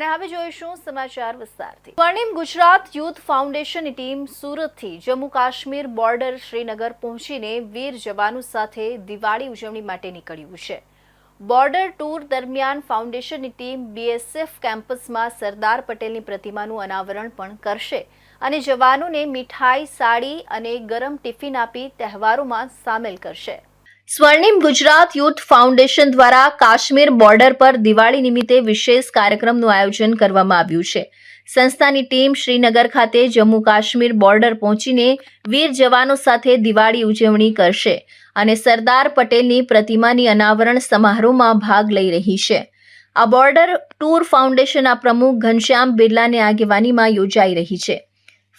અને હવે જોઈશું સમાચાર વિસ્તારથી. સ્વર્ણિમ ગુજરાત યુથ ફાઉન્ડેશનની ટીમ સુરતથી જમ્મુ કાશ્મીર બોર્ડર શ્રીનગર પહોંચીને વીર જવાનો સાથે દિવાળી ઉજવણી માટે નીકળ્યું છે. બોર્ડર ટૂર દરમિયાન ફાઉન્ડેશનની ટીમ બીએસએફ કેમ્પસમાં સરદાર પટેલની પ્રતિમાનું અનાવરણ પણ કરશે અને જવાનોને મીઠાઈ, સાડી અને ગરમ ટિફિન આપી તહેવારોમાં સામેલ કરશે. સ્વર્ણિમ ગુજરાત યુથ ફાઉન્ડેશન દ્વારા કાશ્મીર બોર્ડર પર દિવાળી નિમિત્તે વિશેષ કાર્યક્રમનું આયોજન કરવામાં આવ્યું છે. સંસ્થાની ટીમ શ્રીનગર ખાતે જમ્મુ કાશ્મીર બોર્ડર પહોંચીને વીર જવાનો સાથે દિવાળી ઉજવણી કરશે અને સરદાર પટેલની પ્રતિમાની અનાવરણ સમારોહમાં ભાગ લઈ રહી છે. આ બોર્ડર ટૂર ફાઉન્ડેશનના પ્રમુખ ઘનશ્યામ બિરલાની આગેવાનીમાં યોજાઈ રહી છે.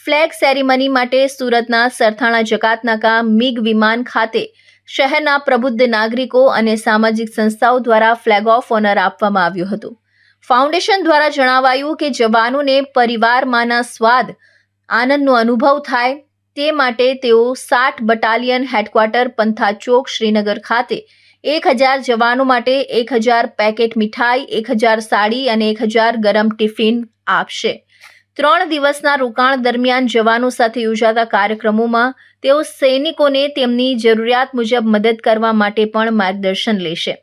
ફ્લેગ સેરેમની માટે સુરતના સરથાણા જકાતનાકા મિગ વિમાન ખાતે શહેરના પ્રબુદ્ધ નાગરિકો અને સામાજિક સંસ્થાઓ દ્વારા ફ્લેગ ઓફ ઓનર આપવામાં આવ્યું હતું. ફાઉન્ડેશન દ્વારા જણાવાયું કે જવાનોને પરિવારમાંના સ્વાદ, આનંદનો અનુભવ થાય તે માટે તેઓ સાઠ બટાલિયન હેડક્વાર્ટર પંથા ચોક શ્રીનગર ખાતે એક હજાર જવાનો માટે એક હજાર પેકેટ મીઠાઈ, એક હજાર સાડી અને એક હજાર ગરમ ટિફિન આપશે. ત્રણ દિવસના રોકાણ દરમિયાન જવાનો સાથે યોજાતા કાર્યક્રમોમાં તેઓ સૈનિકોને તેમની જરૂરિયાત મુજબ મદદ કરવા માટે પણ માર્ગદર્શન લેશે.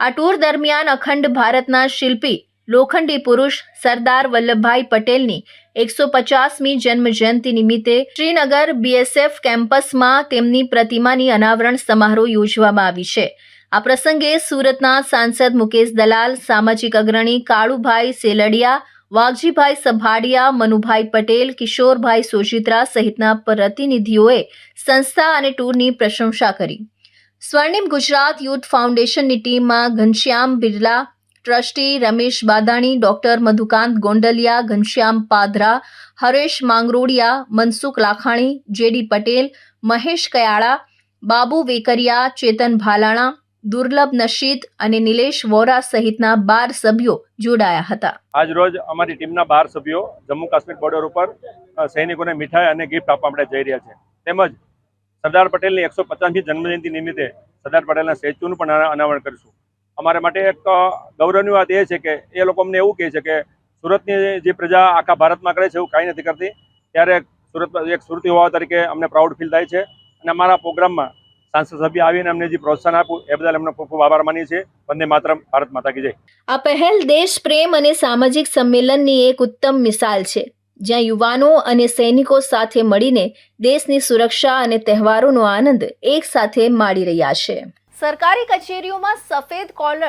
આ ટૂર દરમિયાન અખંડ ભારતના શિલ્પી, લોખંડી પુરુષ સરદાર વલ્લભભાઈ પટેલની એકસો પચાસમી જન્મ જયંતિ નિમિત્તે શ્રીનગર બીએસએફ કેમ્પસમાં તેમની પ્રતિમાની અનાવરણ સમારોહ યોજવામાં આવી છે. આ પ્રસંગે સુરતના સાંસદ મુકેશ દલાલ, સામાજિક અગ્રણી કાળુભાઈ સેલડિયા વાઘજીભાઈ સભાડિયા, મનુભાઈ પટેલ, કિશોરભાઈ સોજિત્રા સહિતના પ્રતિનિધિઓએ સંસ્થા અને ટૂરની પ્રશંસા કરી. સ્વર્ણિમ ગુજરાત યુથ ફાઉન્ડેશનની ટીમમાં Ghanshyam Birla, trustee Ramesh Badani, doctor Madhukant Gondaliya, Ghanshyam Padhra Haresh Mangrodiya, Mansukh Lakhani, JD Patel, Mahesh Kayala, Babu Vekariya, Chetan Bhalala Durlabh Nashid અને નિલેશ વોરા સહિતના બાર સભ્યો જોડાયા હતા. આજ રોજ અમારી ટીમના બાર સભ્યો જમ્મુ કાશ્મીર બોર્ડર ઉપર સૈનિકોને મીઠાઈ અને ગિફ્ટ આપવા માટે જઈ રહ્યા છે. તેમજ સરદાર પટેલની એકસો પચાસમી જન્મજયંતિ નિમિત્તે સરદાર પટેલના સ્ટેચ્યુનું પણ અના- અનાવરણ કરીશું. અમારા માટે એક ગૌરવની વાત એ છે કે એ લોકો અમને એવું કહે છે કે સુરતની જે પ્રજા આખા ભારતમાં કરે છે એવું કાંઈ નથી કરતી. ત્યારે સુરત, એક સુરતી હોવા તરીકે અમને પ્રાઉડ ફીલ થાય છે. અને અમારા પ્રોગ્રામમાં સાંસદ સભ્ય આવીને અમને જે પ્રોત્સાહન આપ્યું એ બદલ એમનો ખૂબ ખૂબ આભાર માનીએ છીએ. વંદે માતરમ ભારત માતા કી જય. આ પહેલ દેશ પ્રેમ અને સામાજિક સંમેલનની એક ઉત્તમ મિસાલ છે જ્યાં યુવાનો અને સૈનિકો સાથે મળીને દેશની સુરક્ષા અને તહેવારોનો આનંદ એક સાથે માણી રહ્યા છે. સરકારી કચેરીઓમાં સફેદ કોલર